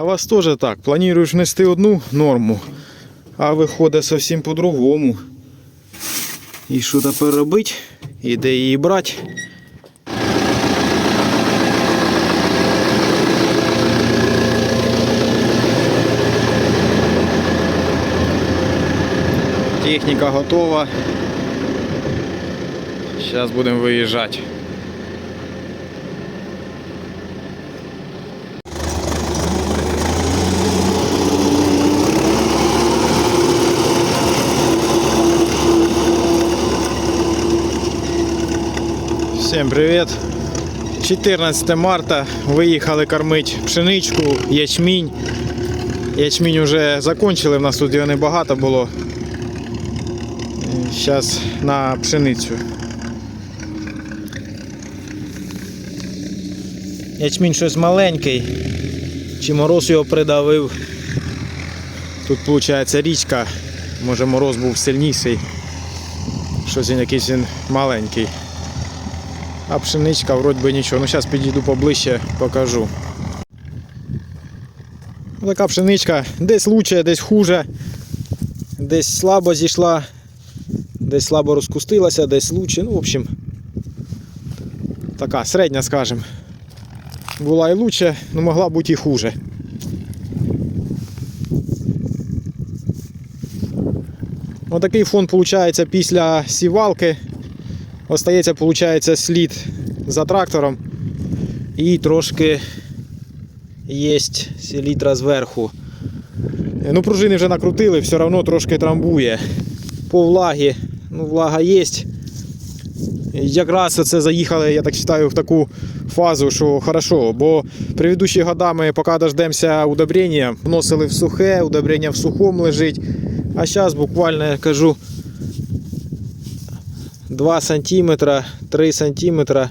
А вас теж так. Плануєш нести одну норму, а виходить зовсім по-другому. І що тепер робити? І де її брати? Техніка готова. Зараз будемо виїжджати. Всім привіт! 14 марта виїхали кормити пшеничку, ячмінь. Ячмінь вже закончили, в нас тут його небагато було. Зараз на пшеницю. Ячмінь щось маленький. Чи мороз його придавив. Тут виходить річка. Може мороз був сильніший. Щось він якийсь він маленький. А пшеничка вроді би нічого. Ну зараз підійду поближче, покажу. Така пшеничка десь лучше, десь хуже, десь слабо зійшла, десь слабо розкустилася, десь лучше. Ну, в общем, така середня, скажем. Була і лучше, але могла бути і хуже. Отакий фон виходить після сівалки. Остається, виходить, слід за трактором. І трошки є селітра зверху. Ну, пружини вже накрутили, все одно трошки трамбує. По влагі, ну, влага є. Якраз це заїхали, я так вважаю, в таку фазу, що хорошо, бо предыдущі годами, поки дождемося удобрення, вносили в сухе, удобрення в сухому лежить. А зараз буквально я кажу 2 сантиметра, 3 сантиметра.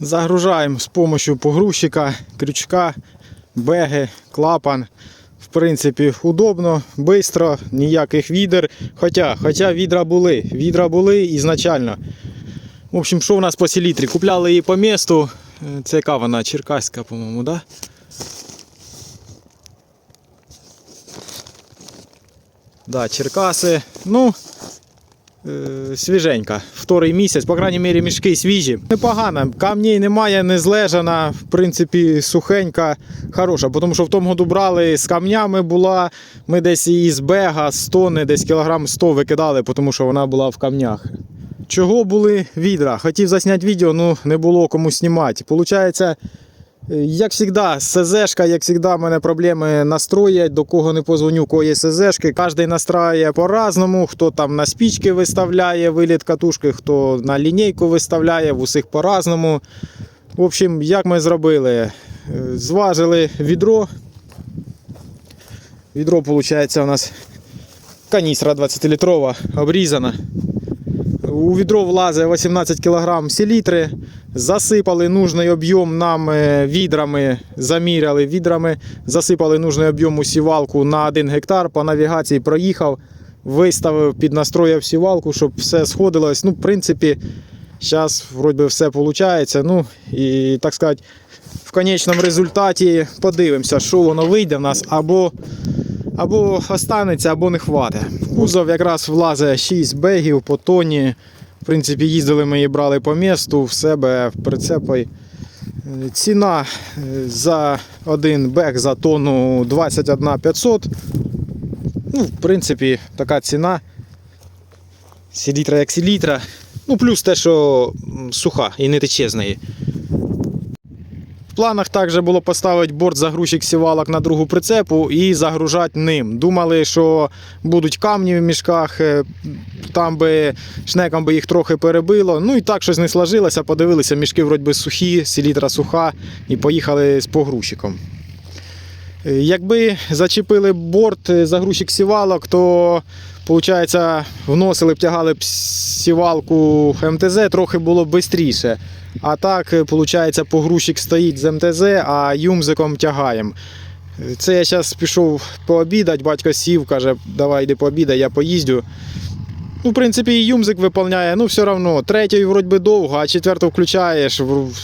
Загружаємо з допомогою погрузчика, крючка, беги, клапан. В принципі, удобно, швидко, ніяких відер. Хоча, хоча відра були. Відра були ізначально. В общем, що в нас по селітрі? Купляли її по місту. Е, Це яка вона? Черкаська, по-моєму, да? Да, Черкаси. Ну, е, свіженька. Вторий місяць, по крайній мірі, мішки свіжі. Непогано. Камней немає, не злежана, в принципі, сухенька, хороша. Тому що в тому году брали з камнями була. Ми десь її з бега, з тони, десь кілограм 100 викидали, тому що вона була в камнях. Чого були відра? Хотів засняти відео, ну не було кому знімати. Получається, як завжди, СЗшка, як завжди, в мене проблеми настроять, до кого не позвоню, є СЗшки. Кожен настраює по-разному, хто там на спічки виставляє виліт катушки, хто на лінійку виставляє, в усіх по-разному. В общем, як ми зробили? Е, Зважили відро. Відро, виходить, у нас каністра 20-літрова, обрізана. У відро влазить 18 кг селітри. Засипали нужний об'єм нам е, відрами, заміряли відрами, засипали нужний об'єм у сівалку на 1 гектар. По навігації проїхав, виставив, піднастроїв сівалку, щоб все сходилось. Ну, в принципі, зараз вроді все виходить. Ну, і так сказати, в конечному результаті подивимося, що воно вийде в нас або або останеться, або не хватить. Кузов якраз влазить 6 бегів по тоні. В принципі, їздили ми її брали по місту в себе в прицепі. Е, Ціна е, за один бег за тонну 21 500. Ну, в принципі, така ціна. Селітра як селітра. Ну, плюс те, що суха і не тече з неї. В планах також було поставити борт загрузчик сівалок на другу прицепу і загружати ним. Думали, що будуть камні в мішках, е, там би шнеком би їх трохи перебило. Ну і так щось не сложилося. Подивилися, мішки вроді сухі, селітра суха, і поїхали з погрузчиком. Е, Якби зачепили борт е, загрузчик сівалок, то виходить, вносили б, тягали б сівалку МТЗ, трохи було б швидше. А так, виходить, погрузчик стоїть з МТЗ, а юмзиком тягаємо. Е, Це я зараз пішов пообідати, батько сів, каже, давай йди пообідай, я поїздю. Ну, в принципі, і юмзик виповняє, ну все одно. Третьою вроді би довго, а четверту включаєш,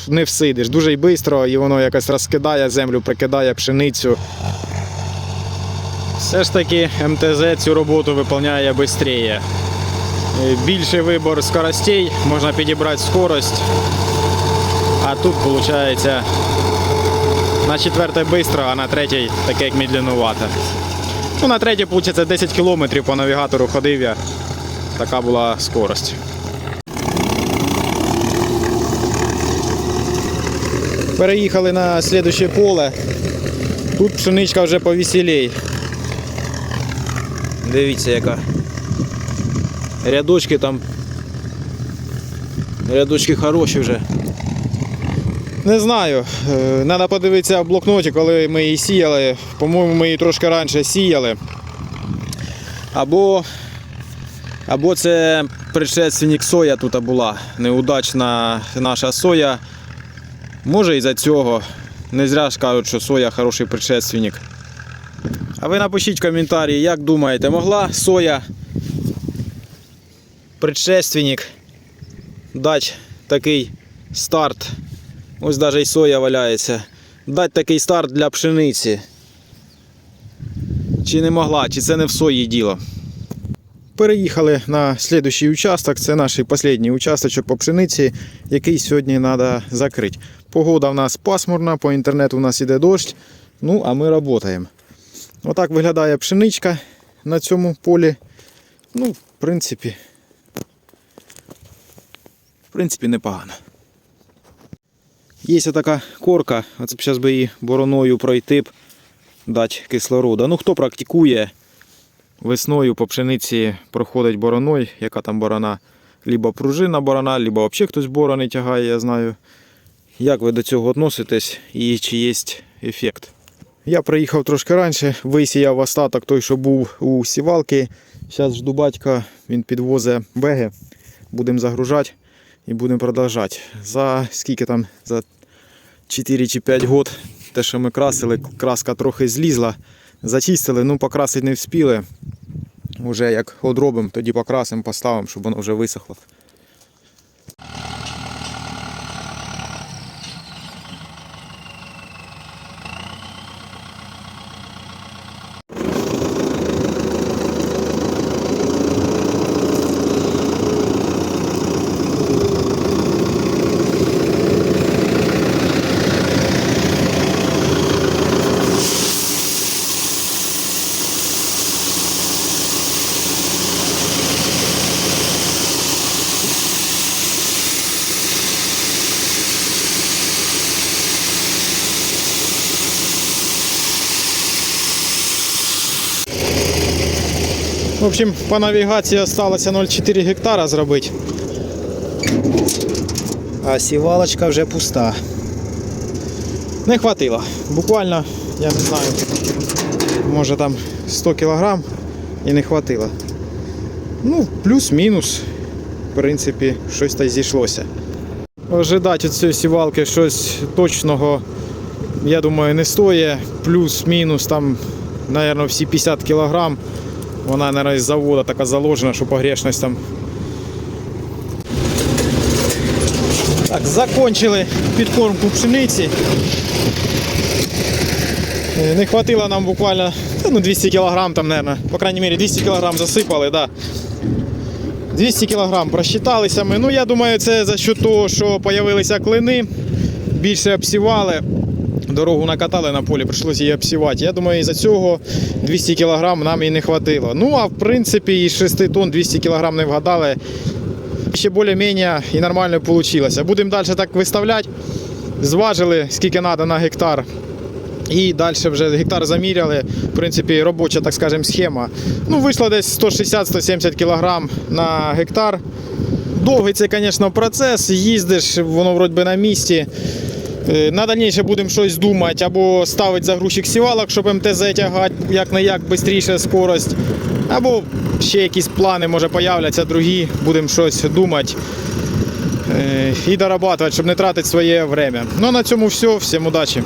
не всидиш. Дуже й швидко, і воно якось розкидає землю, прикидає пшеницю. Все ж таки МТЗ цю роботу виконує швидше. Більший вибір скоростей, можна підібрати скорость. А тут виходить на четвертій швидко, а на третій таке як медленнувато. Ну, на третій, виходить, 10 км по навігатору ходив я. Така була скорость. Переїхали на слідуще поле. Тут пшеничка вже повеселей. Дивіться, яка. Рядочки там. Рядочки хороші вже. Не знаю. Треба подивитися в блокноті, коли ми її сіяли. По-моєму, ми її трошки раніше сіяли. Або, або це предшественник соя тут була. Неудачна наша соя. Може і за цього. Не зря ж кажуть, що соя хороший предшественник. А ви напишіть в коментарі, як думаєте, могла соя предшественник дати такий старт? Ось навіть і соя валяється. Дати такий старт для пшениці. Чи не могла, чи це не в сої діло. Переїхали на слідуючий участок. Це наш останній участочок по пшениці, який сьогодні треба закрити. Погода в нас пасмурна, по інтернету у нас іде дощ. Ну, а ми працюємо. Отак виглядає пшеничка на цьому полі. Ну, в принципі, в принципі, непогано. Є така корка, оце б зараз би її бороною пройти б, дати кислорода. Ну, хто практикує, весною по пшениці проходить бороною, яка там борона, либо пружина борона, либо взагалі хтось борони тягає, я знаю. Як ви до цього відноситесь і чи є ефект? Я приїхав трошки раніше, висіяв остаток той, що був у сівалки. Зараз жду батька, він підвозить беги. Будемо загружати і будемо продовжувати. За скільки там? За 4 чи 5 років те, що ми красили, краска трохи злізла. Зачистили, ну покрасити не вспіли. Уже як одробимо, тоді покрасимо, поставимо, щоб воно вже висохло. В общем, по навігації залишилося 0,4 гектара зробити. А сівалочка вже пуста. Не хватило. Буквально, я не знаю, може там 100 кг і не хватило. Ну, плюс-мінус, в принципі, щось та й зійшлося. Ожидати від цієї сівалки щось точного, я думаю, не стоїть. Плюс-мінус там, мабуть, всі 50 кг. Вона, мабуть, з заводу така заложена, що погрешність там. Так, закончили підкормку пшениці. Е, Не хватило нам буквально ну, 200 кг, там, наверное, по крайней мере 200 кг засипали, да. 200 кг просчиталися ми. Ну, я думаю, це за що того, що з'явилися клини, більше обсівали. Дорогу накатали на полі, прийшлося її обсівати. Я думаю, із-за цього 200 кг нам і не хватило. Ну, а в принципі, із 6 тонн 200 кг не вгадали. Ще більш-менш і нормально вийшло. Будемо далі так виставляти. Зважили, скільки треба на гектар. І далі вже гектар заміряли. В принципі, робоча, так скажемо, схема. Ну, вийшло десь 160-170 кг на гектар. Довгий це, звісно, процес. Їздиш, воно вроді на місці. Е, На дальніше будемо щось думати, або ставити загрузчик сівалок, щоб МТЗ тягати як на як швидше скорость. Або ще якісь плани, може, появляться другі, будемо щось думати е, і дорабатувати, щоб не тратити своє время. Ну на цьому все. Всім удачі!